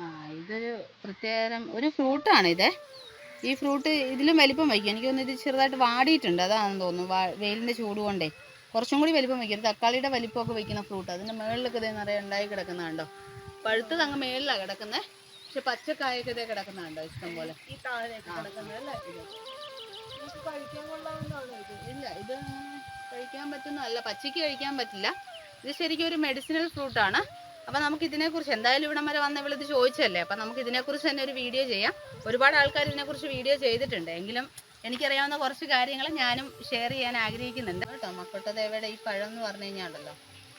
ആ ഇതൊരു പ്രത്യേകം ഒരു ഫ്രൂട്ടാണ് ഇത്. ഈ ഫ്രൂട്ട് ഇതിലും വലിപ്പം വയ്ക്കും. എനിക്ക് തോന്നുന്നു ഇത് ചെറുതായിട്ട് വാടിയിട്ടുണ്ട്. അതാണെന്ന് തോന്നുന്നു. വെയിലിന്റെ വെയിലിന്റെ ചൂട് കൊണ്ടേ. കുറച്ചും കൂടി വലിപ്പം വയ്ക്കും. തക്കാളിയുടെ വലിപ്പമൊക്കെ വയ്ക്കുന്ന ഫ്രൂട്ട്. അതിന്റെ മുകളിലൊക്കെ ഇതേ നിറയെ ഉണ്ടായി കിടക്കുന്നതാണ്ടോ പഴുത്തത് അങ്ങ് മേളിലാണ് കിടക്കുന്നത് പക്ഷെ പച്ചക്കായൊക്കെ ഇതേ കിടക്കുന്നതാണ്ടോ ഇഷ്ടം പോലെ. ഈ താഴേക്ക് കിടക്കുന്നത് അല്ലേ? നമുക്ക് കഴിക്കാൻ ഇല്ല ഇത് കഴിക്കാൻ പറ്റുന്നതല്ല. പച്ചയ്ക്ക് കഴിക്കാൻ പറ്റില്ല. ഇത് ശരിക്കും ഒരു മെഡിസിനൽ ഫ്രൂട്ടാണ് അപ്പം നമുക്ക് ഇതിനെക്കുറിച്ച് എന്തായാലും ഇവിടം വരെ വന്ന ഇവളിത് ചോദിച്ചല്ലേ അപ്പം നമുക്ക് ഇതിനെക്കുറിച്ച് തന്നെ ഒരു വീഡിയോ ചെയ്യാം. ഒരുപാട് ആൾക്കാർ ഇതിനെക്കുറിച്ച് വീഡിയോ ചെയ്തിട്ടുണ്ട്. എങ്കിലും എനിക്കറിയാവുന്ന കുറച്ച് കാര്യങ്ങൾ ഞാനും ഷെയർ ചെയ്യാൻ ആഗ്രഹിക്കുന്നുണ്ട്. കേട്ടോ മക്കൊട്ടദേവയുടെ ഈ പഴം എന്ന് പറഞ്ഞു കഴിഞ്ഞാണ്ടല്ലോ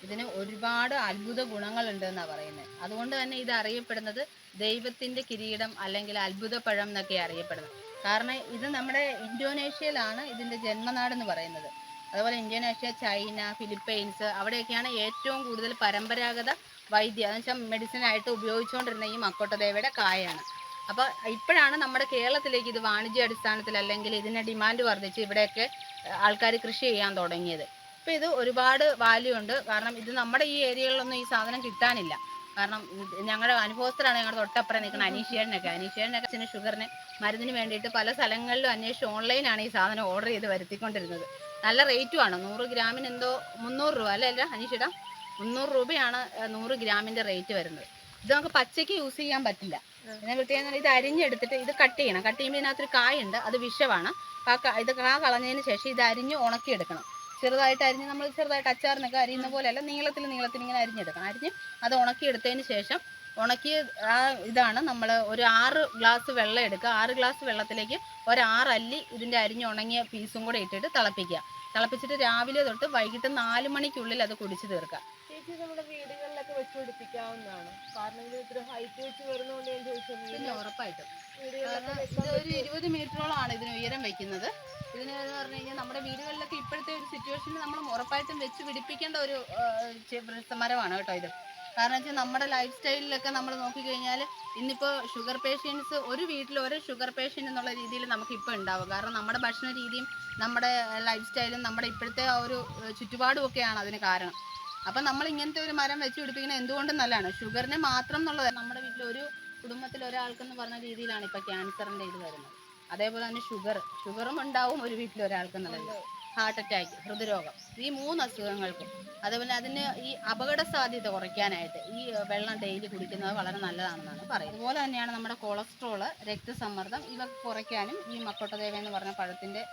ഇതിന് ഒരുപാട് അത്ഭുത ഗുണങ്ങളുണ്ട് എന്നാണ് പറയുന്നത് അതുകൊണ്ട് തന്നെ ഇത് അറിയപ്പെടുന്നത് ദൈവത്തിന്റെ കിരീടം അല്ലെങ്കിൽ അത്ഭുത പഴം എന്നൊക്കെ അറിയപ്പെടുന്നത്. കാരണം ഇത് നമ്മുടെ ഇന്തോനേഷ്യയിലാണ് ഇതിന്റെ ജന്മനാടെന്ന് പറയുന്നത്. അതുപോലെ ഇന്ത്യനേഷ്യ ചൈന ഫിലിപ്പൈൻസ് അവിടെയൊക്കെയാണ് ഏറ്റവും കൂടുതൽ പരമ്പരാഗത വൈദ്യം എന്ന് വെച്ചാൽ മെഡിസിൻ ആയിട്ട് ഉപയോഗിച്ചുകൊണ്ടിരുന്ന ഈ മക്കോട്ടദേവയുടെ കായാണ് അപ്പോൾ ഇപ്പോഴാണ് നമ്മുടെ കേരളത്തിലേക്ക് ഇത് വാണിജ്യ അടിസ്ഥാനത്തിൽ അല്ലെങ്കിൽ ഇതിന്റെ ഡിമാൻഡ് വർദ്ധിച്ച് ഇവിടെയൊക്കെ ആൾക്കാർ കൃഷി ചെയ്യാൻ തുടങ്ങിയത്. അപ്പോൾ ഇത് ഒരുപാട് വാല്യൂ ഉണ്ട്. കാരണം ഇത് നമ്മുടെ ഈ ഏരിയകളിലൊന്നും ഈ സാധനം കിട്ടാനില്ല. കാരണം ഞങ്ങളുടെ അനുഭവസ്ഥരാണ് ഞങ്ങളുടെ തൊട്ടപ്പുറം നിൽക്കുന്ന അനീഷേടനൊക്കെ അനീഷേടനൊക്കെ അച്ഛന് ഷുഗറിന് മരുന്നിന് വേണ്ടിയിട്ട് പല സ്ഥലങ്ങളിലും അന്വേഷിച്ച് ഓൺലൈനാണ് ഈ സാധനം ഓർഡർ ചെയ്ത് വരുത്തിക്കൊണ്ടിരുന്നത്. നല്ല റേറ്റും ആണ്. നൂറ് ഗ്രാമിന് എന്തോ മുന്നൂറ് രൂപ അല്ലേ അല്ല അനീഷിടാം മുന്നൂറ് രൂപയാണ് നൂറ് ഗ്രാമിന്റെ റേറ്റ് വരുന്നത്. ഇത് നമുക്ക് പച്ചയ്ക്ക് യൂസ് ചെയ്യാൻ പറ്റില്ല. പിന്നെ പ്രത്യേകം ഇത് അരിഞ്ഞെടുത്തിട്ട് ഇത് കട്ട് ചെയ്യണം. കട്ട് ചെയ്യുമ്പോൾ ഇതിനകത്തൊരു കായുണ്ട് അത് വിഷമാണ്. ആ ഇത് കാ കളഞ്ഞതിന് ശേഷം ഇത് അരിഞ്ഞ് ഉണക്കിയെടുക്കണം. ചെറുതായിട്ട് അരിഞ്ഞ് നമ്മൾ ചെറുതായിട്ട് അച്ചാറിനൊക്കെ അരിയുന്ന പോലെയല്ല നീളത്തിൽ നീളത്തിൽ ഇങ്ങനെ അരിഞ്ഞെടുക്കണം. അരിഞ്ഞ് അത് ഉണക്കിയെടുത്തതിന് ശേഷം ഉണക്കിയ ആ ഇതാണ് നമ്മൾ ഒരു ആറ് ഗ്ലാസ് വെള്ളം എടുക്കുക. ആറ് ഗ്ലാസ് വെള്ളത്തിലേക്ക് ഒരാറല്ലി ഇതിന്റെ അരിഞ്ഞ് ഉണങ്ങിയ പീസും കൂടെ ഇട്ടിട്ട് തിളപ്പിക്കുക. തിളപ്പിച്ചിട്ട് രാവിലെ തൊട്ട് വൈകിട്ട് നാല് മണിക്കുള്ളിൽ അത് കുടിച്ച് തീർക്കുക. ചേച്ചി നമ്മുടെ വീടുകളിലൊക്കെ വെച്ച് പിടിപ്പിക്കാവുന്നതാണ്. കാരണം ഇത് ഇത്ര ഹൈറ്റ് വെച്ച് വരുന്നതുകൊണ്ട് ഞാൻ ചോദിച്ചത് പിന്നെ ഉറപ്പായിട്ടും. ഒരു ഇരുപത് മീറ്ററോളമാണ് ഇതിന് ഉയരം വെക്കുന്നത്. ഇതിന് എന്ന് പറഞ്ഞു കഴിഞ്ഞാൽ നമ്മുടെ വീടുകളിലൊക്കെ ഇപ്പോഴത്തെ ഒരു സിറ്റുവേഷനിൽ നമ്മൾ ഉറപ്പായിട്ടും വെച്ച് പിടിപ്പിക്കേണ്ട ഒരു മരമാണ് കേട്ടോ ഇത്. കാരണം വെച്ചാൽ നമ്മുടെ ലൈഫ് സ്റ്റൈലിലൊക്കെ നമ്മൾ നോക്കിക്കഴിഞ്ഞാൽ ഇന്നിപ്പോൾ ഷുഗർ പേഷ്യൻസ് ഒരു വീട്ടിൽ ഒരു ഷുഗർ പേഷ്യന്റ് എന്നുള്ള രീതിയിൽ നമുക്ക് ഇപ്പോൾ ഉണ്ടാവും കാരണം നമ്മുടെ ഭക്ഷണ രീതിയും നമ്മുടെ ലൈഫ് സ്റ്റൈലും നമ്മുടെ ഇപ്പോഴത്തെ ആ ഒരു ചുറ്റുപാടും ഒക്കെയാണ് അതിന് കാരണം. അപ്പം നമ്മൾ ഇങ്ങനത്തെ ഒരു മരം വെച്ച് പിടിപ്പിക്കുന്നത് എന്തുകൊണ്ടും നല്ലതാണ്? ഷുഗറിന് മാത്രം എന്നുള്ളത് നമ്മുടെ വീട്ടിൽ ഒരു കുടുംബത്തിൽ ഒരാൾക്കെന്ന് പറഞ്ഞ രീതിയിലാണ് ഇപ്പോൾ ക്യാൻസറിന്റെ ഇത് വരുന്നത്. അതേപോലെ തന്നെ ഷുഗർ ഷുഗറും ഉണ്ടാവും ഒരു വീട്ടിൽ ഒരാൾക്കെന്നുള്ളത് ഹാർട്ട് അറ്റാക്ക് ഹൃദ്രോഗം. ഈ മൂന്ന് അസുഖങ്ങൾക്കും അതുപോലെ അതിന് ഈ അപകട സാധ്യത കുറയ്ക്കാനായിട്ട് ഈ വെള്ളം ഡെയിലി കുടിക്കുന്നത് വളരെ നല്ലതാണെന്നാണ് പറയുന്നത്. അതുപോലെ തന്നെയാണ് നമ്മുടെ കൊളസ്ട്രോൾ രക്തസമ്മർദ്ദം ഇവ കുറയ്ക്കാനും ഈ മക്കോട്ടദേവ എന്ന് പറഞ്ഞ പഴത്തിന്റെ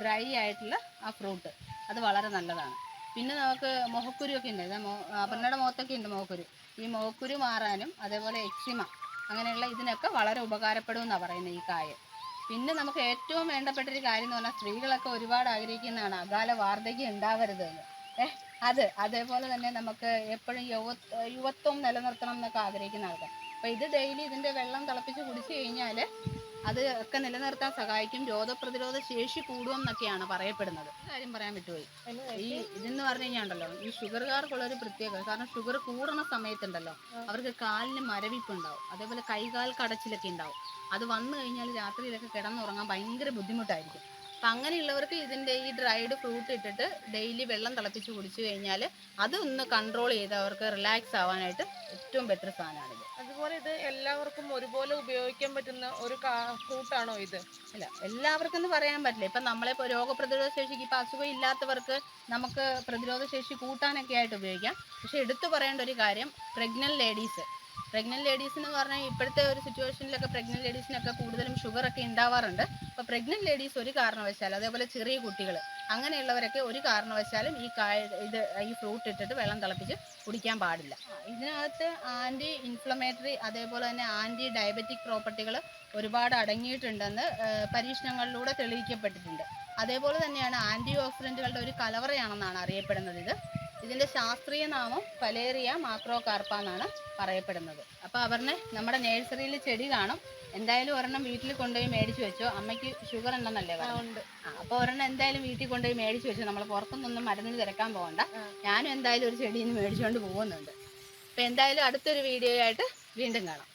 ഡ്രൈ ആയിട്ടുള്ള ആ ഫ്രൂട്ട് അത് വളരെ നല്ലതാണ്. പിന്നെ നമുക്ക് മുഖക്കുരു ഒക്കെ ഉണ്ട്. അപർണയുടെ മുഖത്തൊക്കെ ഉണ്ട് മുഖക്കുരു. ഈ മുഖക്കുരു മാറാനും അതേപോലെ എക്സിമ അങ്ങനെയുള്ള ഇതിനൊക്കെ വളരെ ഉപകാരപ്പെടും എന്നാണ് പറയുന്നത് ഈ കായ. പിന്നെ നമുക്ക് ഏറ്റവും വേണ്ടപ്പെട്ട ഒരു കാര്യം എന്ന് പറഞ്ഞാൽ സ്ത്രീകളൊക്കെ ഒരുപാട് ആഗ്രഹിക്കുന്നതാണ് അകാല വാർദ്ധക്യം ഉണ്ടാവരുത് എന്ന്. ഏഹ് അത് അതേപോലെ തന്നെ നമുക്ക് എപ്പോഴും യുവ യുവത്വം നിലനിർത്തണം എന്നൊക്കെ ആഗ്രഹിക്കുന്ന ആൾക്കാർ. അപ്പോൾ ഇത് ഡെയിലി ഇതിന്റെ വെള്ളം തിളപ്പിച്ച് കുടിച്ചു കഴിഞ്ഞാൽ അത് ഒക്കെ നിലനിർത്താൻ സഹായിക്കും. രോഗപ്രതിരോധ ശേഷി കൂടും എന്നൊക്കെയാണ് പറയപ്പെടുന്നത് കാര്യം പറയാൻ വിട്ടുപോയി. ഈ ഇതെന്ന് പറഞ്ഞു കഴിഞ്ഞാൽ ഉണ്ടല്ലോ ഈ ഷുഗർകാർക്കുള്ള ഒരു പ്രത്യേകത കാരണം ഷുഗർ കൂടുന്ന സമയത്തുണ്ടല്ലോ അവർക്ക് കാലിന് മരവിപ്പ് ഉണ്ടാവും അതേപോലെ കൈകാൽ കടച്ചിലൊക്കെ ഉണ്ടാവും. അത് വന്നു കഴിഞ്ഞാൽ രാത്രിയിലൊക്കെ കിടന്നുറങ്ങാൻ ഭയങ്കര ബുദ്ധിമുട്ടായിരിക്കും. അപ്പം അങ്ങനെയുള്ളവർക്ക് ഇതിന്റെ ഈ ഡ്രൈഡ് ഫ്രൂട്ട് ഇട്ടിട്ട് ഡെയിലി വെള്ളം തിളപ്പിച്ച് കുടിച്ചു കഴിഞ്ഞാൽ അത് ഒന്ന് കൺട്രോൾ ചെയ്ത് അവർക്ക് റിലാക്സ് ആവാനായിട്ട് ഏറ്റവും ബെറ്റർ സാധനമാണിത്. അതുപോലെ ഇത് എല്ലാവർക്കും ഒരുപോലെ ഉപയോഗിക്കാൻ പറ്റുന്ന ഒരു ഫ്രൂട്ടാണോ ഇത്? അല്ല എല്ലാവർക്കും എന്ന് പറയാൻ പറ്റില്ല. ഇപ്പം നമ്മളെ ഇപ്പോൾ രോഗപ്രതിരോധ ശേഷിക്ക് ഇപ്പം അസുഖം ഇല്ലാത്തവർക്ക് നമുക്ക് പ്രതിരോധ ശേഷി കൂട്ടാനൊക്കെ ആയിട്ട് ഉപയോഗിക്കാം. പക്ഷെ എടുത്തു പറയേണ്ട ഒരു കാര്യം പ്രഗ്നന്റ് ലേഡീസ് പ്രഗ്നന്റ് ലേഡീസ് എന്ന് പറഞ്ഞാൽ ഇപ്പോഴത്തെ ഒരു സിറ്റുവേഷനിലൊക്കെ പ്രഗ്നന്റ് ലേഡീസിനൊക്കെ കൂടുതലും ഷുഗർ ഒക്കെ ഉണ്ടാവാറുണ്ട് അപ്പോൾ പ്രഗ്നന്റ് ലേഡീസ് ഒരു കാരണവശാലും അതേപോലെ ചെറിയ കുട്ടികൾ അങ്ങനെയുള്ളവരൊക്കെ ഒരു കാരണവശാലും ഈ കായ ഇത് ഈ ഫ്രൂട്ട് ഇട്ടിട്ട് വെള്ളം തിളപ്പിച്ച് കുടിക്കാൻ പാടില്ല. ഇതിനകത്ത് ആന്റി ഇൻഫ്ലമേറ്ററി അതേപോലെ തന്നെ ആന്റി ഡയബറ്റിക് പ്രോപ്പർട്ടികൾ ഒരുപാട് അടങ്ങിയിട്ടുണ്ടെന്ന് പരീക്ഷണങ്ങളിലൂടെ തെളിയിക്കപ്പെട്ടിട്ടുണ്ട്. അതേപോലെ തന്നെയാണ് ആന്റി ഓക്സിഡന്റുകളുടെ ഒരു കലവറയാണെന്നാണ് അറിയപ്പെടുന്നത് ഇത്. ഇതിന്റെ ശാസ്ത്രീയ നാമം ഫലേറിയ മാക്രോകാർപ്പ എന്നാണ് പറയപ്പെടുന്നത്. അപ്പോൾ അവരുടെ നമ്മുടെ നേഴ്സറിയിൽ ചെടി കാണും. എന്തായാലും ഒരെണ്ണം വീട്ടിൽ കൊണ്ടുപോയി മേടിച്ചു വെച്ചോ. അമ്മയ്ക്ക് ഷുഗർ ഉണ്ടെന്നല്ലേ ഉണ്ട്. അപ്പോൾ ഒരെണ്ണം എന്തായാലും വീട്ടിൽ കൊണ്ടുപോയി മേടിച്ചു വെച്ചു. നമ്മൾ പുറത്തുനിന്നൊന്നും മരുന്നിന് തിരക്കാൻ പോകണ്ട. ഞാനും എന്തായാലും ഒരു ചെടിയിൽ നിന്ന് മേടിച്ചുകൊണ്ട് പോകുന്നുണ്ട്. അപ്പോൾ എന്തായാലും അടുത്തൊരു വീഡിയോ ആയിട്ട് വീണ്ടും കാണാം.